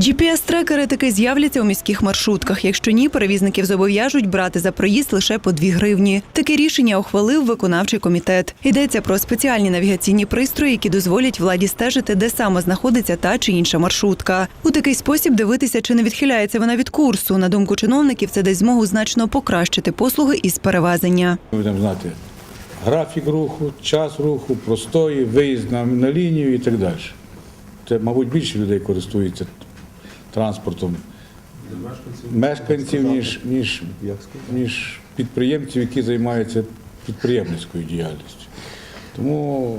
GPS-трекери таки з'являться у міських маршрутках. Якщо ні, перевізників зобов'яжуть брати за проїзд лише по 2 гривні. Таке рішення ухвалив виконавчий комітет. Йдеться про спеціальні навігаційні пристрої, які дозволять владі стежити, де саме знаходиться та чи інша маршрутка. У такий спосіб дивитися, чи не відхиляється вона від курсу. На думку чиновників, це дасть змогу значно покращити послуги із перевезення. Ми будемо знати графік руху, час руху, простої, виїзд на лінію і так далі. Це, мабуть, більше людей користуються транспортом мешканців, ніж, ніж, ніж підприємців, які займаються підприємницькою діяльністю. Тому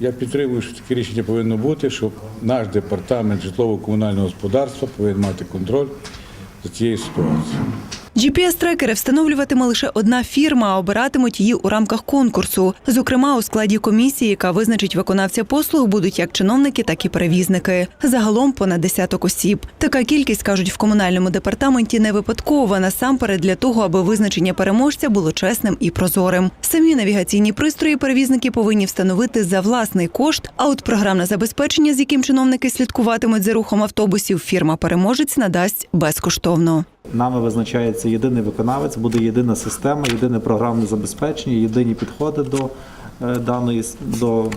я підтримую, що таке рішення повинно бути, що наш департамент житлово-комунального господарства повинен мати контроль за цією ситуацією. GPS-трекери встановлюватиме лише одна фірма, а обиратимуть її у рамках конкурсу. Зокрема, у складі комісії, яка визначить виконавця послуг, будуть як чиновники, так і перевізники. Загалом понад десяток осіб. Така кількість кажуть в комунальному департаменті не випадкова насамперед для того, аби визначення переможця було чесним і прозорим. Самі навігаційні пристрої перевізники повинні встановити за власний кошт. А от програмне забезпечення, з яким чиновники слідкуватимуть за рухом автобусів, фірма переможець надасть безкоштовно. Нами визначається єдиний виконавець, буде єдина система, єдине програмне забезпечення, єдині підходи до е, даної до е,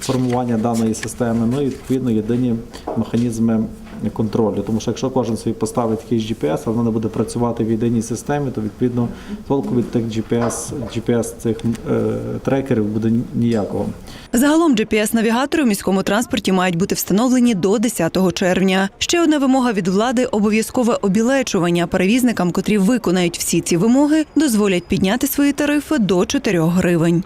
формування даної системи. Ну і відповідно єдині механізми контролю. Тому що якщо кожен собі поставить якийсь GPS, воно не буде працювати в єдиній системі, то відповідно толку від тих GPS, GPS цих е, трекерів буде ніякого. Загалом GPS-навігатори у міському транспорті мають бути встановлені до 10 червня. Ще одна вимога від влади обов'язкове обілечування перевізникам, котрі виконають всі ці вимоги, дозволять підняти свої тарифи до 4 гривень.